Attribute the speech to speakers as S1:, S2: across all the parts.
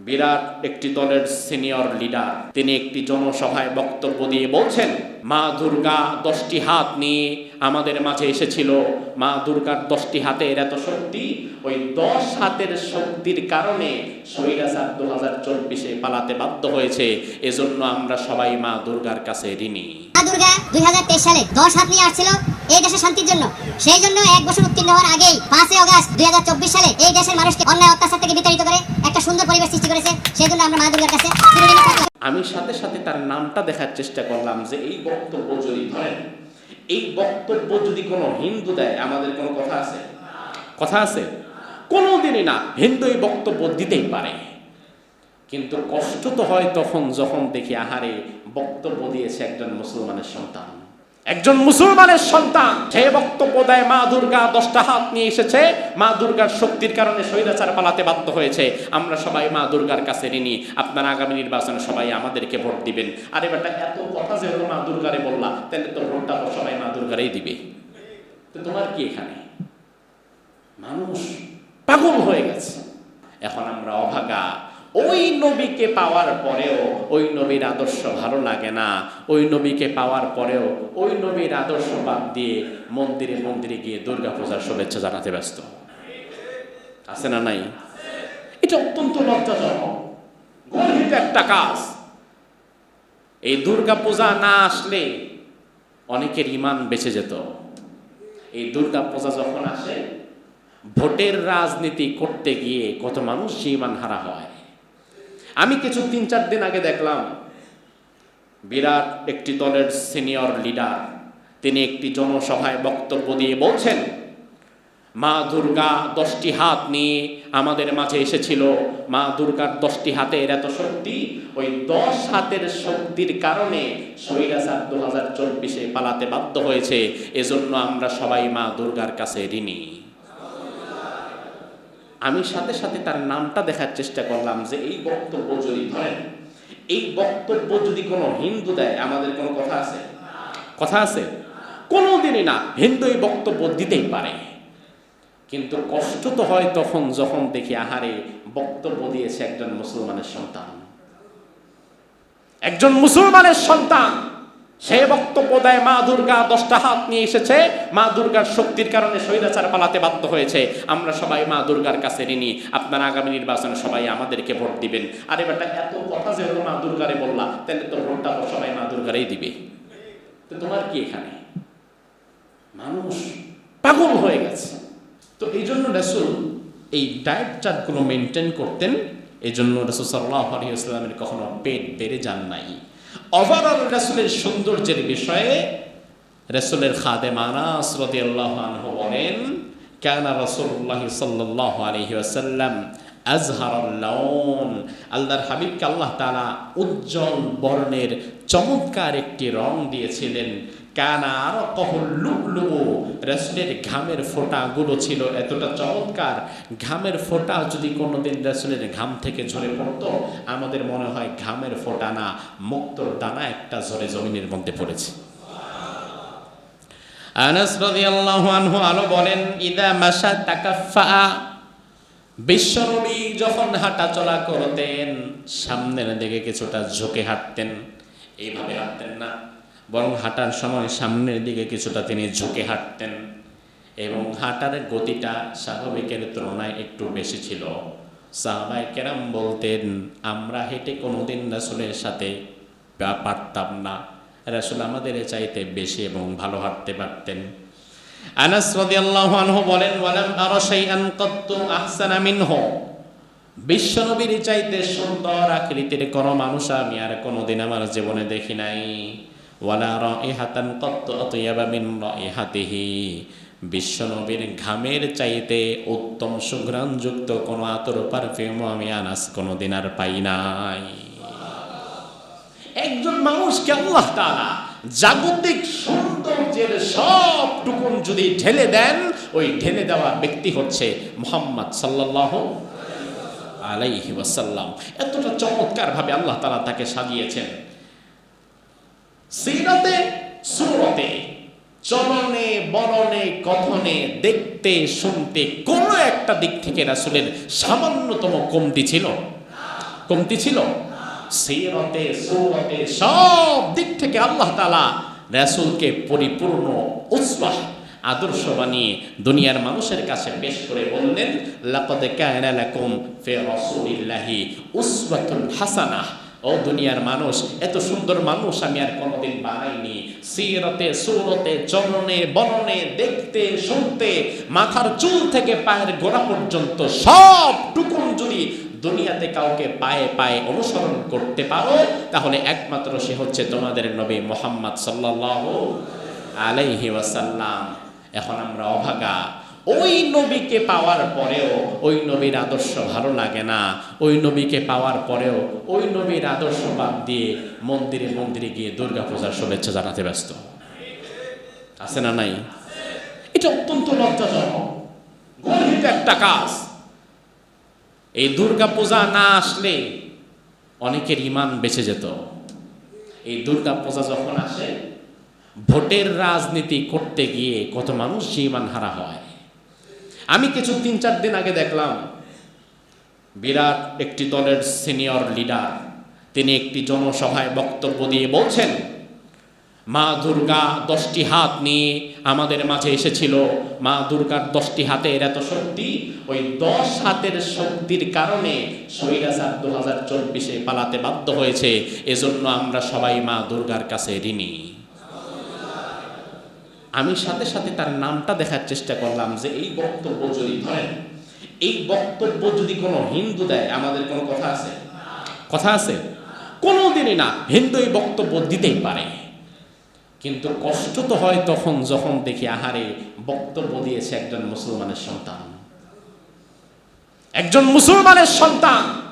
S1: বিরাট একটি দলের senior leader. তিনি একটি জনসভায় বক্তব্য দিয়ে বলছেন, মা দুর্গা দশটি হাত নিয়ে আমাদের মাঝে এসেছিল। মা দুর্গার দশটি হাতের এত শক্তি, ওই দশ হাতের শক্তির কারণে সৈরাসার দু হাজার চব্বিশে পালাতে বাধ্য হয়েছে। এজন্য আমরা সবাই মা দুর্গার কাছে ঋণী।
S2: মা দুর্গা দুই হাজার তেইশ সালে দশ হাত নিয়ে আসছিল এই দেশের শান্তির জন্য। সেই জন্য এক বছর উত্তীর্ণ হওয়ার আগেই পাঁচই অগাস্ট দুই সালে এই দেশের মানুষকে অন্যায় অত্যাচার থেকে বিতাড়িত করে একটা সুন্দর পরিবেশ সৃষ্টি করেছে সেই জন্য আমরা মা দুর্গার কাছে চিরঋণী থাকলাম।
S1: আমি সাথে সাথে তার নামটা দেখার চেষ্টা করলাম যে এই বক্তব্য যদি ধরেন, এই বক্তব্য যদি কোনো হিন্দু দেয়, আমাদের কোনো কথা আছে? কথা আছে। কোনোদিনই না, হিন্দু এই বক্তব্য দিতেই পারে। কিন্তু কষ্ট তো হয় তখন যখন দেখি, আহারে, বক্তব্য দিয়েছে একজন মুসলমানের সন্তান। একজন মুসলমানের সন্তান, সে বক্তব্য দেয়, মা দুর্গা, দশটা হাত নিয়ে এসেছে। মা দুর্গার শক্তির কারণে স্বৈরাচার পালাতে বাধ্য হয়েছে। আমরা সবাই মা দুর্গার কাছে ঋণী। আপনার আগামী নির্বাচনে সবাই আমাদেরকে ভোট দিবেন। আরে বেটা, এত কথা যেহেতু মা দুর্গারে বললা, তাহলে তো ভোটটা তো সবাই মা দুর্গারেই দিবে। তো তোমার কি এখানে? মানুষ পাগল হয়ে গেছে। এখন আমরা অভাগা। ওই নবীকে পাওয়ার পরেও ওই নবীর আদর্শ ভালো লাগে না। ওই নবীকে পাওয়ার পরেও ওই নবীর আদর্শ বাদ দিয়ে মন্দিরে মন্দিরে গিয়ে দুর্গা পূজার শুভেচ্ছা জানাতে ব্যস্ত। আছে না নাই? এটা অত্যন্ত লজ্জাজনক। গর্বিত একটা কাজ। এই দুর্গা পূজা না আসলে অনেকের ইমান বেঁচে যেত। এই দুর্গা পূজা যখন আসে, ভোটের রাজনীতি করতে গিয়ে কত মানুষ ইমান হারা হয়। আমি কিছু তিন, চার দিন আগে দেখলাম, বিরাট একটি দলের সিনিয়র লিডার, তিনি একটি জনসভায় বক্তব্য দিয়ে বলছেন, মা দুর্গা দশটি হাত নিয়ে আমাদের মাঝে এসেছিল। মা দুর্গার দশটি হাতের এত শক্তি, ওই দশ হাতের শক্তির কারণে সৈরাসার দু হাজার চব্বিশে পালাতে বাধ্য হয়েছে। এজন্য আমরা সবাই মা দুর্গার কাছে ঋণী। আমি সাথে সাথে তার নামটা দেখার চেষ্টা করলাম যে এই বক্তব্য যদি ধরেন, এই বক্তব্য যদি কোনো হিন্দু দেয়, আমাদের কোনো কথা আছে? কথা আছে। কোনোদিনই না, হিন্দু এই বক্তব্য দিতেই পারে। কিন্তু কষ্ট তো হয় তখন যখন দেখি, আহারে, বক্তব্য দিয়েছে একজন মুসলমানের সন্তান। একজন মুসলমানের সন্তান। সে বক্তব্য দেয়, মা দুর্গা দশটা হাত নিয়ে এসেছে। মা দুর্গার শক্তির কারণে স্বৈরাচার পালাতে বাধ্য হয়েছে। আমরা সবাই মা দুর্গার কাছে ঋণী। আপনার আগামী নির্বাচনে সবাই আমাদেরকে ভোট দিবেন। আর বেটা, এত কথা যেহেতু মা দুর্গারে বললা, তাহলে তো ভোটটা তো সবাই মা দুর্গারেই দিবে। তো তোমার কি এখানে? মানুষ পাগল হয়ে গেছে। তো এই জন্য রাসুল এই ডায়েট চার্টগুলো মেনটেন করতেন। এই জন্য রসুল সাল্লাহ আলহিহাস্লামের কখনো পেট বেড়ে যান নাই। ওভারঅল রাসুলের সৌন্দর্যের বিষয়ে রাসুলের খাদে মানাস রদি আল্লাহ আনহু বলেন, কেন রসুল্লাহ সাল্লাহ আলহি আসাল্লাম আজহারুল্লাউন আল্লাহর হাবিবকে আল্লাহ তালা উজ্জ্বল বর্ণের চমৎকার একটি রং দিয়েছিলেন। কানা আর কহল্লুকলু রসুলের ঘামের ফোঁটাগুলো ছিল এতটা চমৎকার। ঘামের ফোঁটা যদি কোনোদিন রসুলের ঘাম থেকে ঝরে পড়তো, আমাদের মনে হয় ঘামের ফোঁটা না, মুক্তর দানা একটা ঝরে জমিনের মধ্যে পড়েছে। আনাস রাদিয়াল্লাহু আনহু আরও বলেন, ইদা মাশা তাকাফা বিশ্বনবী যখন হাঁটা চলা করতেন, সামনের দিকে কিছুটা ঝুঁকে হাঁটতেন। এইভাবে হাঁটতেন না। বরং হাঁটার সময় সামনের দিকে কিছুটা তিনি ঝুঁকে হাঁটতেন এবং হাঁটার গতিটা স্বাভাবিকের তুলনায় একটু বেশি ছিল। সাহাবাই কেরাম বলতেন, আমরা হেঁটে কোনোদিন রাসুলের সাথে পারতাম না। রাসুল আমাদের চাইতে বেশি এবং ভালো হাঁটতে পারতেন। আনাস রাদিয়াল্লাহু আনহু বলেন, ওয়ালাম আরা শাইআন আহসানা মিনহু। বিশ্বনবীর চাইতে সুন্দর আকৃতির কোনো মানুষ আমি আর কোনোদিন আমার জীবনে দেখি নাই। ওয়ালা রাইহাতান কাত্তু আতয়াবা মিন রাইহাতিহি। বিশ্বনবীর ঘামের চাইতে উত্তম সুঘ্রাণযুক্ত কোনো আতর পারফিউমও আমি আনাস কোনোদিন আর পাই নাই। একজন মানুষকে আল্লাহ তাআলা জাগতিক সৌন্দর্যের সব টুকুন যদি ঢেলে দেন, ওই ঢেলে দেওয়া ব্যক্তি হচ্ছে মোহাম্মদ সাল্লাল্লাহু আলাইহি ওয়াসাল্লাম। এতটা চমৎকার ভাবে আল্লাহ তাআলা তাকে সাজিয়েছেন। সিরাতে, সুরতে, চলনে বরণে কথনে, দেখতে, শুনতে, কোনো একটা দিক থেকে রাসূলের সামান্যতম কমতি ছিল। কমতি ছিল। সিরতে, সুরতে, সব দিক থেকে আল্লাহ তালা রাসূলকে পরিপূর্ণ উসবাহ আদর্শ বানিয়ে দুনিয়ার মানুষের কাছে পেশ করে বললেন, লাকাদ কানা লাকুম ফি রাসূলিল্লাহি উসওয়াতুন হাসানাহ। ও দুনিয়ার মানুষ, এত সুন্দর মানুষ আমি আর কোনোদিন বানাইনি। সিরতে, সুরতে চলনে বলনে দেখতে, শুনতে, মাথার চুল থেকে পায়ের গোড়া পর্যন্ত সব টুকুন যদি দুনিয়াতে কাউকে পায়ে পায়ে অনুসরণ করতে পারো, তাহলে একমাত্র সে হচ্ছে তোমাদের নবী মোহাম্মদ সাল্লাল্লাহু আলাইহি ওয়াসাল্লাম। এখন আমরা অভাগা। ওই নবীকে পাওয়ার পরেও ওই নবীর আদর্শ ভালো লাগে না। ওই নবীকে পাওয়ার পরেও ওই নবীর আদর্শ বাদ দিয়ে মন্দিরে মন্দিরে গিয়ে দুর্গাপূজার শুভেচ্ছা জানাতে ব্যস্ত। আছে না নাই? এটা অত্যন্ত লজ্জাজনক। গর্বিত একটা কাজ। এই দুর্গা পূজা না আসলে অনেকের ইমান বেঁচে যেত। এই দুর্গা পূজা যখন আসে, ভোটের রাজনীতি করতে গিয়ে কত মানুষ ইমান হারা হয়। আমি কিছু তিন চার দিন আগে দেখলাম, বিরাট একটি দলের সিনিয়র লিডার। তিনি একটি জনসভায় বক্তব্য দিয়ে বলছেন, মা দুর্গা দশটি হাত নিয়ে আমাদের মাঝে এসেছিল। মা দুর্গার দশটি হাতের এত শক্তি, ওই দশ হাতের শক্তির কারণে সৈরাচার দু হাজার চব্বিশে পালাতে বাধ্য হয়েছে। এজন্য আমরা সবাই মা দুর্গার কাছে ঋণী। আমি সাথে সাথে তার নামটা দেখার চেষ্টা করলাম যে এই বক্তব্য যদি ধরেন, এই বক্তব্য যদি কোনো হিন্দু দেয়, আমাদের কোনো কথা আছে? কথা আছে। কোনোদিনই না, হিন্দু এই বক্তব্য দিতেই পারে। কিন্তু কষ্ট তো হয় তখন যখন দেখি, আহারে, বক্তব্য দিয়েছে একজন মুসলমানের সন্তান। একজন মুসলমানের সন্তান।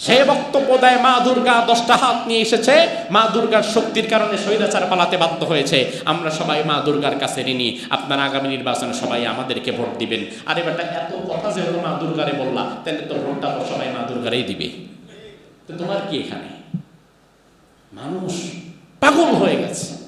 S1: সে বক্তব্য দেয়, মা দুর্গা, দশটা হাত নিয়ে এসেছে। মা দুর্গার শক্তির কারণে স্বৈরাচার পালাতে বাধ্য হয়েছে। আমরা সবাই মা দুর্গার কাছে ঋণী। আপনারা আগামী নির্বাচনে সবাই আমাদেরকে ভোট দিবেন। আর এবারটা এত কথা যেহেতু মা দুর্গারে বললা, তাহলে তো ভোটটা তো সবাই মা দুর্গারেই দিবে। তো তোমার কি এখানে? মানুষ পাগল হয়ে গেছে।